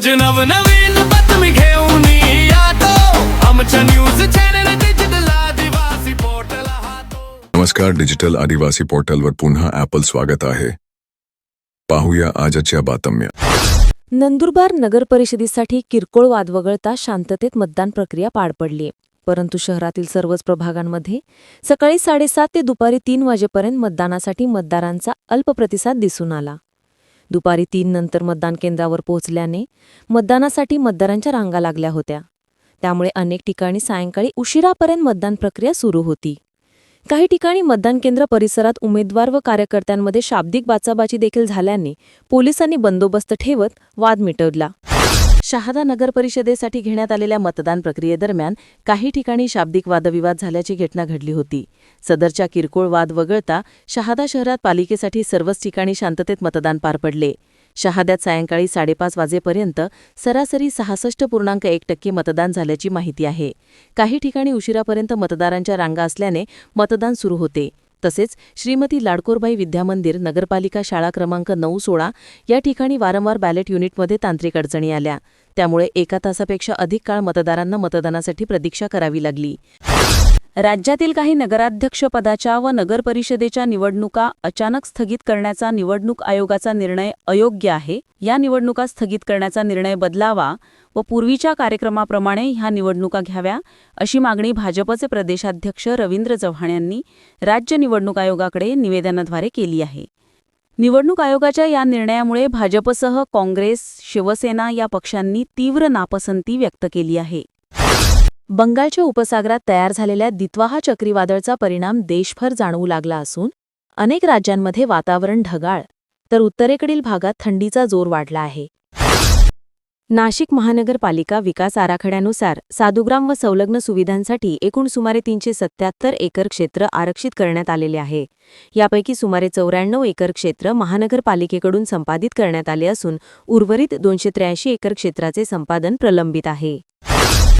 रोज नवनवीन बातमी घेऊन येतो. आमच्या news channel digital Adivasi portal नमस्कार डिजिटल आदिवासी पोर्टलवर पुन्हा ॲपल स्वागत आहे. पाहूया आजच्या बातम्या. नंदुरबार नगर परिषदेसाठी किरकोळ वाद वगळता शांततेत मतदान प्रक्रिया पार पडली. परंतु शहरातील सर्वच प्रभागांमध्ये सकाळी साडेसात ते दुपारी तीन वाजेपर्यंत मतदानासाठी मतदारांचा अल्प प्रतिसाद दिसून आला. दुपारी तीन नंतर मतदान केंद्रावर पोहोचल्याने मतदानासाठी मतदारांच्या रांगा लागल्या होत्या. त्यामुळे अनेक ठिकाणी सायंकाळी उशिरापर्यंत मतदान प्रक्रिया सुरू होती. काही ठिकाणी मतदान केंद्र परिसरात उमेदवार व कार्यकर्त्यांमध्ये शाब्दिक बाचाबाची देखील झाल्याने पोलिसांनी बंदोबस्त ठेवत वाद मिटवला. शहादा नगर परिषदेसाठी घेण्यात आलेल्या मतदान प्रक्रियेदरम्यान काही ठिकाणी शाब्दिक वादविवाद झाल्याची घटना घडली होती. सदरच्या किरकोळ वाद वगळता शहादा शहरात पालिकेसाठी सर्वच ठिकाणी शांततेत मतदान पार पडले. शहाद्यात सायंकाळी साडेपाच वाजेपर्यंत सरासरी सहासष्ट पूर्णांक एक टक्के मतदान झाल्याची माहिती आहे. काही ठिकाणी उशिरापर्यंत मतदारांच्या रांगा असल्याने मतदान सुरू होते. तसेच श्रीमती लाडकोरबाई विद्यामंदिर नगरपालिका शाळा क्रमांक नऊ सोळा या ठिकाणी वारंवार बॅलेट युनिटमध्ये तांत्रिक अडचणी आल्या. त्यामुळे एका तासापेक्षा अधिक काळ मतदारांना मतदानासाठी प्रतीक्षा करावी लागली. राज्यातील काही नगराध्यक्षपदाच्या व नगरपरिषदेच्या निवडणुका अचानक स्थगित करण्याचा निवडणूक आयोगाचा निर्णय अयोग्य आहे. या निवडणुका स्थगित करण्याचा निर्णय बदलावा व पूर्वीच्या कार्यक्रमाप्रमाणे ह्या निवडणुका घ्याव्या अशी मागणी भाजपचे प्रदेशाध्यक्ष रवींद्र चव्हाण यांनी राज्य निवडणूक आयोगाकडे निवेदनाद्वारे केली आहे. निवडणूक आयोगाच्या या निर्णयामुळे भाजपसह काँग्रेस शिवसेना या पक्षांनी तीव्र नापसंती व्यक्त केली आहे. बंगालच्या उपसागरात तयार झालेल्या दित्वाहा चक्रीवादळचा परिणाम देशभर जाणवू लागला असून अनेक राज्यांमध्ये वातावरण ढगाळ तर उत्तरेकडील भागात थंडीचा जोर वाढला आहे. नाशिक महानगरपालिका विकास आराखड्यानुसार साधुग्राम व संलग्न सुविधांसाठी एकूण सुमारे तीनशे सत्याहत्तर एकर क्षेत्र आरक्षित करण्यात आलेले आहे. यापैकी सुमारे चौऱ्याण्णव एकर क्षेत्र महानगरपालिकेकडून संपादित करण्यात आले असून उर्वरित दोनशे त्र्याऐंशी एकर क्षेत्राचे संपादन प्रलंबित आहे.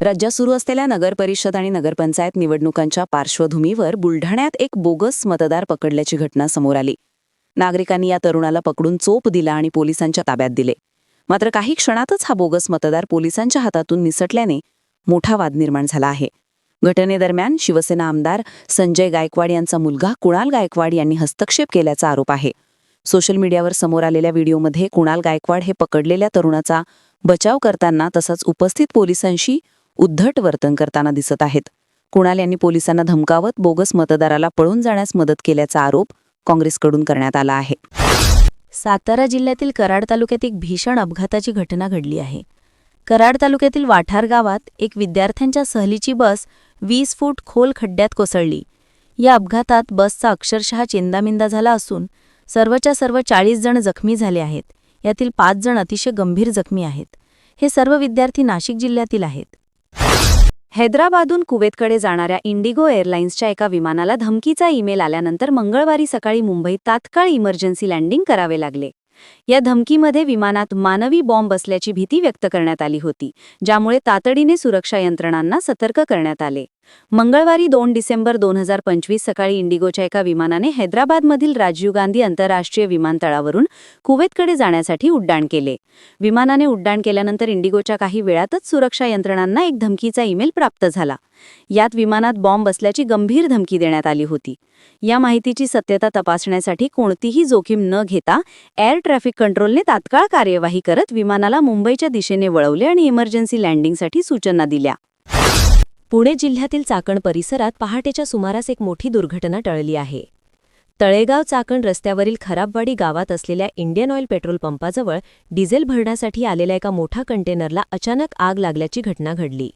राज्यात सुरू असलेल्या नगरपरिषद आणि नगरपंचायत निवडणुकांच्या पार्श्वभूमीवर बुलढाण्यात एक बोगस मतदार पकडल्याची घटना समोर आली. नागरिकांनी या तरुणाला पकडून चोप दिला आणि पोलिसांच्या ताब्यात दिले. मात्र काही क्षणातच हा बोगस मतदार पोलिसांच्या हातातून निसटल्याने मोठा वाद निर्माण झाला आहे. घटनेदरम्यान शिवसेना आमदार संजय गायकवाड यांचा मुलगा कुणाल गायकवाड यांनी हस्तक्षेप केल्याचा आरोप आहे. सोशल मीडियावर समोर आलेल्या व्हिडिओमध्ये कुणाल गायकवाड हे पकडलेल्या तरुणाचा बचाव करताना तसंच उपस्थित पोलिसांशी उद्धट वर्तन करताना दिसत आहेत. कुणाल यांनी पोलिसांना धमकावत बोगस मतदाराला पळून जाण्यास मदत केल्याचा आरोप काँग्रेसकडून करण्यात आला आहे. सातारा जिल्ह्यातील कराड तालुक्यात एक भीषण अपघाताची घटना घडली आहे. कराड तालुक्यातील वाठार गावात एक विद्यार्थ्यांच्या सहलीची बस वीस फूट खोल खड्ड्यात कोसळली. या अपघातात बसचा अक्षरशः चेंदामिंदा झाला असून सर्वच्या सर्व चाळीस जण जखमी झाले आहेत. यातील पाच जण अतिशय गंभीर जखमी आहेत. हे सर्व विद्यार्थी नाशिक जिल्ह्यातील आहेत. हैदराबादहून कुवेतकडे जाणाऱ्या इंडिगो एअरलाइन्सच्या एका विमानाला धमकीचा ईमेल आल्यानंतर मंगळवारी सकाळी मुंबईत तात्काळ इमर्जन्सी लँडिंग करावे लागले. या धमकीमध्ये विमानात मानवी बॉम्ब असल्याची भीती व्यक्त करण्यात आली होती ज्यामुळे तातडीने सुरक्षा यंत्रणांना सतर्क करण्यात आले. मंगळवारी दोन डिसेंबर दोन हजार पंचवीस सकाळी इंडिगोच्या एका विमानाने हैदराबादमधील राजीव गांधी आंतरराष्ट्रीय विमानतळावरून कुवेतकडे जाण्यासाठी उड्डाण केले. विमानाने उड्डाण केल्यानंतर इंडिगोच्या काही वेळातच सुरक्षा यंत्रणांना एक धमकीचा ईमेल प्राप्त झाला. यात विमानात बॉम्ब असल्याची गंभीर धमकी देण्यात आली होती. या माहितीची सत्यता तपासण्यासाठी कोणतीही जोखीम न घेता एअर ट्रॅफिक कंट्रोलने तात्काळ कार्यवाही करत विमानाला मुंबईच्या दिशेने वळवले आणि इमर्जन्सी लँडिंगसाठी सूचना दिल्या. पुणे जिल्ह्यातील चाकण परिसरात पहाटेच्या सुमारास एक मोठी दुर्घटना टळली आहे. तळेगाव चाकण रस्त्यावरील खराबवाडी गावात असलेल्या इंडियन ऑइल पेट्रोल पंपाजवळ डिझेल भरण्यासाठी आलेल्या एका मोठ्या कंटेनरला अचानक आग लागल्याची घटना घडली.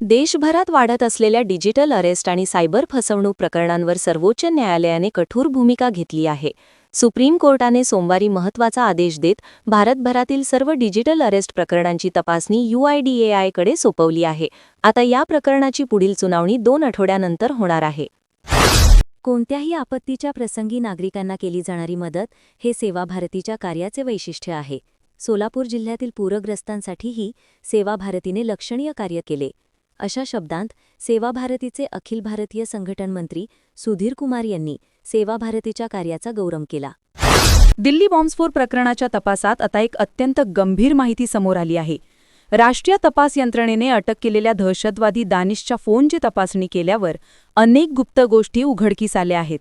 देशभरात वाढत असलेल्या डिजिटल अरेस्ट आणि सायबर फसवणूक प्रकरणांवर सर्वोच्च न्यायालयाने कठोर भूमिका घेतली आहे. सुप्रीम कोर्टाने सोमवारी महत्त्वाचा आदेश देत भारतभरातील सर्व डिजिटल अरेस्ट प्रकरणांची तपासणी यूआयडीएआयकडे सोपवली आहे. आता या प्रकरणाची पुढील सुनावणी दोन आठवड्यानंतर होणार आहे. कोणत्याही आपत्तीच्या प्रसंगी नागरिकांना केली जाणारी मदत हे सेवा भारतीच्या कार्याचे वैशिष्ट्य आहे. सोलापूर जिल्ह्यातील पूरग्रस्तांसाठीही सेवा भारतीने लक्षणीय कार्य केले. अशा शब्दांत सेवा भारतीचे अखिल भारतीय संघटन मंत्री सुधीर कुमार यांनी सेवा भारतीच्या कार्याचा गौरव केला. दिल्ली बॉम्बस्फोट प्रकरणाच्या तपासात आता एक अत्यंत गंभीर माहिती समोर आली आहे. राष्ट्रीय तपास यंत्रणेने अटक केलेल्या दहशतवादी दानिशच्या फोनची तपासणी केल्यावर अनेक गुप्त गोष्टी उघडकीस आल्या आहेत.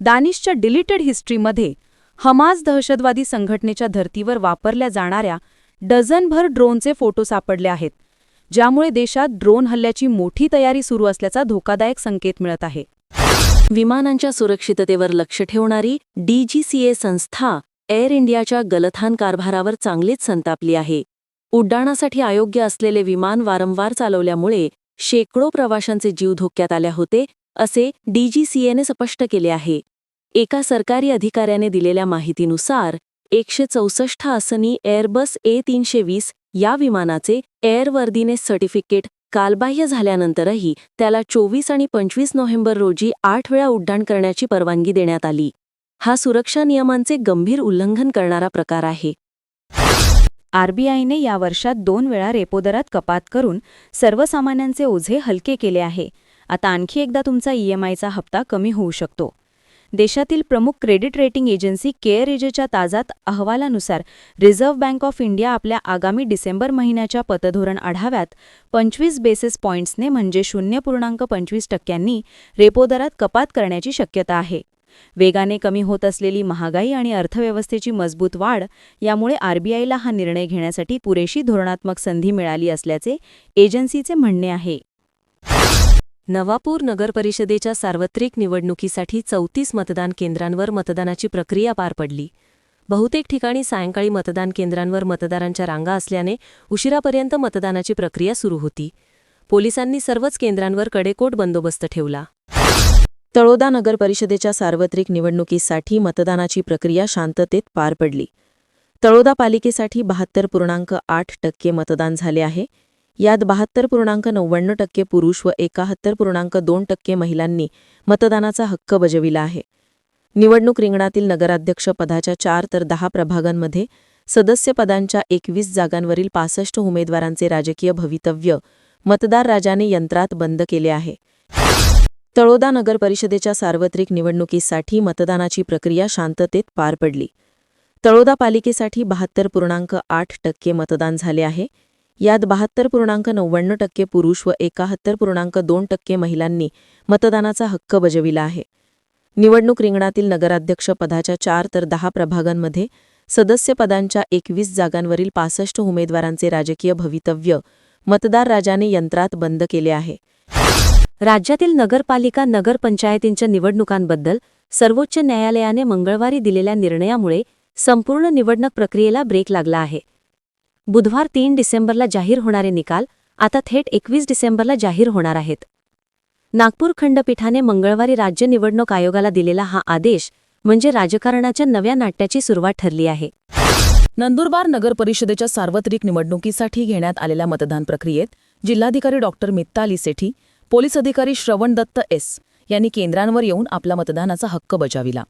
दानिशच्या डिलीटेड हिस्ट्रीमध्ये हमास दहशतवादी संघटनेच्या धर्तीवर वापरल्या जाणाऱ्या डझनभर ड्रोनचे फोटो सापडले आहेत. ज्यामुळे देशात ड्रोन हल्ल्याची मोठी तयारी सुरू असल्याचा धोकादायक संकेत मिळत आहे. विमानांच्या सुरक्षिततेवर लक्ष ठेवणारी डीजीसीए संस्था एअर इंडियाच्या गलथान कारभारावर चांगलीच संतापली आहे. उड्डाणासाठी अयोग्य असलेले विमान वारंवार चालवल्यामुळे शेकडो प्रवाशांचे जीव धोक्यात आले होते असे डीजीसीएने स्पष्ट केले आहे. एका सरकारी अधिकाऱ्याने दिलेल्या माहितीनुसार एकशे चौसष्ट आसनी एअरबस ए तीनशे वीस या विमानाचे एअरवर्दीने सर्टिफिकेट कालबाह्य झाल्यानंतरही त्याला चोवीस आणि पंचवीस नोव्हेंबर रोजी आठ वेळा उड्डाण करण्याची परवानगी देण्यात आली. हा सुरक्षा नियमांचे गंभीर उल्लंघन करणारा प्रकार आहे. आरबीआयने या वर्षात दोन वेळा रेपो दरात कपात करून सर्वसामान्यांचे ओझे हलके केले आहे. आता आणखी एकदा तुमचा ईएमआयचा हप्ता कमी होऊ शकतो. देशातील प्रमुख क्रेडिट रेटिंग एजन्सी केअर एजेच्या ताजात अहवालानुसार रिझर्व्ह बँक ऑफ इंडिया आपल्या आगामी डिसेंबर महिन्याच्या पतधोरण आढाव्यात पंचवीस बेसिस पॉईंट्सने म्हणजे शून्य पूर्णांक पंचवीस टक्क्यांनी रेपो दरात कपात करण्याची शक्यता आहे. वेगाने कमी होत असलेली महागाई आणि अर्थव्यवस्थेची मजबूत वाढ यामुळे आरबीआयला हा निर्णय घेण्यासाठी पुरेशी धोरणात्मक संधी मिळाली असल्याचे एजन्सीचे म्हणणे आहे. नवापूर नगरपरिषदेच्या सार्वत्रिक निवडणुकीसाठी चौतीस मतदान केंद्रांवर मतदानाची प्रक्रिया पार पडली. बहुतेक ठिकाणी सायंकाळी मतदान केंद्रांवर मतदारांच्या रांगा असल्याने उशिरापर्यंत मतदानाची प्रक्रिया सुरू होती. पोलिसांनी सर्वच केंद्रांवर कडेकोट बंदोबस्त ठेवला. तळोदा नगरपरिषदेच्या सार्वत्रिक निवडणुकीसाठी मतदानाची प्रक्रिया शांततेत पार पडली. तळोदा पालिकेसाठी बहात्तर पूर्णांक आठ टक्के मतदान झाले आहे. यात बहात्तर पूर्णांक नव्याण्णव टक्के पुरुष व एकाहत्तर पूर्णांक दोन टक्के महिलांनी मतदानाचा हक्क बजविला आहे. निवडणूक रिंगणातील नगराध्यक्ष पदाच्या चार तर दहा प्रभागांमध्ये सदस्यपदांच्या एकवीस जागांवरील पासष्ट उमेदवारांचे राजकीय भवितव्य मतदार राजाने यंत्रात बंद केले आहे. तळोदा नगर परिषदेच्या सार्वत्रिक निवडणुकीसाठी मतदानाची प्रक्रिया शांततेत पार पडली. तळोदा पालिकेसाठी बहात्तर पूर्णांक आठ टक्के मतदान झाले आहे. यात बहात्तर पूर्णांक नव्याण्णव टक्के पुरुष व एकाहत्तर पूर्णांक दोन टक्के महिलांनी मतदानाचा हक्क बजविला आहे. निवडणूक रिंगणातील नगराध्यक्ष पदाच्या चार तर दहा प्रभागांमध्ये सदस्यपदांच्या एकवीस जागांवरील पासष्ट उमेदवारांचे राजकीय भवितव्य मतदार राजाने यंत्रात बंद केले आहे. राज्यातील नगरपालिका नगरपंचायतींच्या निवडणुकांबद्दल सर्वोच्च न्यायालयाने मंगळवारी दिलेल्या निर्णयामुळे संपूर्ण निवडणूक प्रक्रियेला ब्रेक लागला आहे. बुधवार तीन डिसेंबरला जाहीर होणारे निकाल आता थेट एकवीस डिसेंबरला जाहीर होणार आहेत. नागपूर खंडपीठाने मंगळवारी राज्य निवडणूक आयोगाला दिलेला हा आदेश म्हणजे राजकारणाच्या नव्या नाट्याची सुरुवात ठरली आहे. नंदुरबार नगर परिषदेच्या सार्वत्रिक निवडणुकीसाठी घेण्यात आलेल्या मतदान प्रक्रियेत जिल्हाधिकारी डॉक्टर मित्ताली सेठी पोलीस अधिकारी श्रवण दत्त एस यांनी केंद्रांवर येऊन आपला मतदानाचा हक्क बजाविला.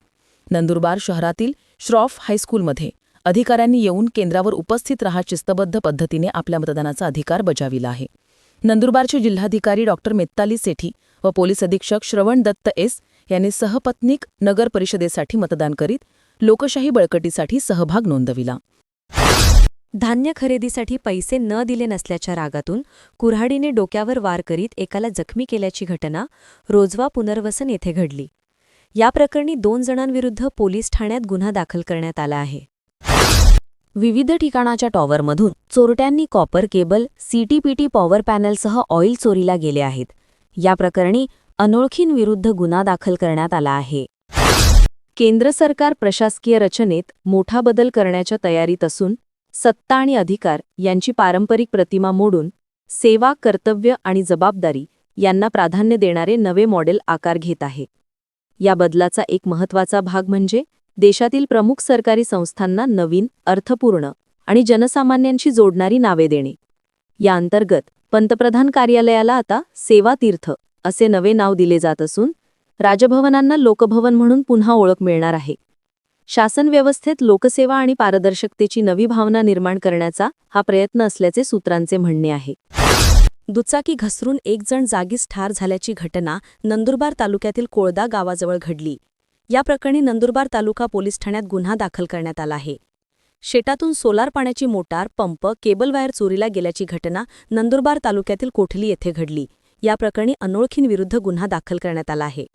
नंदुरबार शहरातील श्रॉफ हायस्कूलमध्ये अधिकाऱ्यांनी येऊन केंद्रावर उपस्थित राहा शिस्तबद्ध पद्धतीने आपल्या मतदानाचा अधिकार बजाविला आहे. नंदुरबारचे जिल्हाधिकारी डॉक्टर मित्ताली सेठी व पोलीस अधीक्षक श्रवण दत्त एस यांनी सहपत्नीक नगर परिषदेसाठी मतदान करीत लोकशाही बळकटीसाठी सहभाग नोंदविला. धान्य खरेदीसाठी पैसे न दिले नसल्याच्या रागातून कुऱ्हाडीने डोक्यावर वार करीत एकाला जखमी केल्याची घटना रोजवा पुनर्वसन येथे घडली. या प्रकरणी दोन जणांविरुद्ध पोलीस ठाण्यात गुन्हा दाखल करण्यात आला आहे. विविध ठिकाणाच्या टॉवरमधून चोरट्यांनी कॉपर केबल सीटीपीटी पॉवर पॅनलसह ऑइल चोरीला गेले आहेत. या प्रकरणी अनोळखींविरुद्ध गुन्हा दाखल करण्यात आला आहे. केंद्र सरकार प्रशासकीय रचनेत मोठा बदल करण्याच्या तयारीत असून सत्ता आणि अधिकार यांची पारंपरिक प्रतिमा मोडून सेवा कर्तव्य आणि जबाबदारी यांना प्राधान्य देणारे नवे मॉडेल आकार घेत आहे. या बदलाचा एक महत्त्वाचा भाग म्हणजे देशातील प्रमुख सरकारी संस्थांना नवीन अर्थपूर्ण आणि जनसामान्यांशी जोडणारी नावे देणे. या अंतर्गत पंतप्रधान कार्यालयाला आता सेवा तीर्थ असे नवे नाव दिले जात असून राजभवनांना लोकभवन म्हणून पुन्हा ओळख मिळणार आहे. शासन व्यवस्थेत लोकसेवा आणि पारदर्शकतेची नवी भावना निर्माण करण्याचा हा प्रयत्न असल्याचे सूत्रांचे म्हणणे आहे. दुचाकी घसरून एक जण जागीच ठार झाल्याची घटना नंदुरबार तालुक्यातील कोळदा गावाजवळ घडली. या प्रकरणी नंदुरबार तालुका पोलीस ठाण्यात गुन्हा दाखल करण्यात आला आहे. शेतातून सोलार पाण्याची मोटार पंप केबल वायर चोरीला गेल्याची घटना नंदुरबार तालुक्यातील कोठली येथे घडली? या प्रकरणी अनोळखींविरुद्ध गुन्हा दाखल करण्यात आला आहे.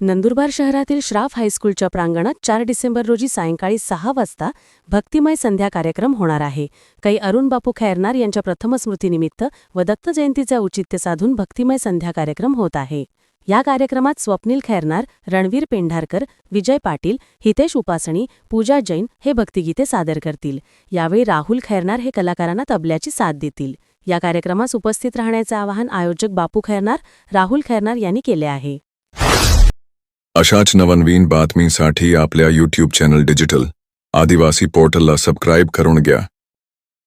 नंदुरबार शहरातील श्राफ हायस्कूलच्या प्रांगणात चार डिसेंबर रोजी सायंकाळी सहा वाजता भक्तिमय संध्या कार्यक्रम होणार आहे. काही अरुण बापू खैरनार यांच्या प्रथम स्मृतीनिमित्त व दत्त जयंतीचे औचित्य साधून भक्तिमय संध्या कार्यक्रम होत आहे. या कार्यक्रमात स्वप्नील खैरनार रणवीर पेंढारकर विजय पाटील हितेश उपासणी पूजा जैन हे भक्तिगीते सादर करतील. यावेळी राहुल खैरनार हे कलाकारांना तबल्याची साथ देतील. या कार्यक्रमास उपस्थित राहण्याचे आवाहन आयोजक बापू खैरनार राहुल खैरनार यांनी केले आहे. अशाच नवनवीन बातमीसाठी आपल्या यूट्यूब चॅनल डिजिटल आदिवासी पोर्टलला सबस्क्राईब करून घ्या.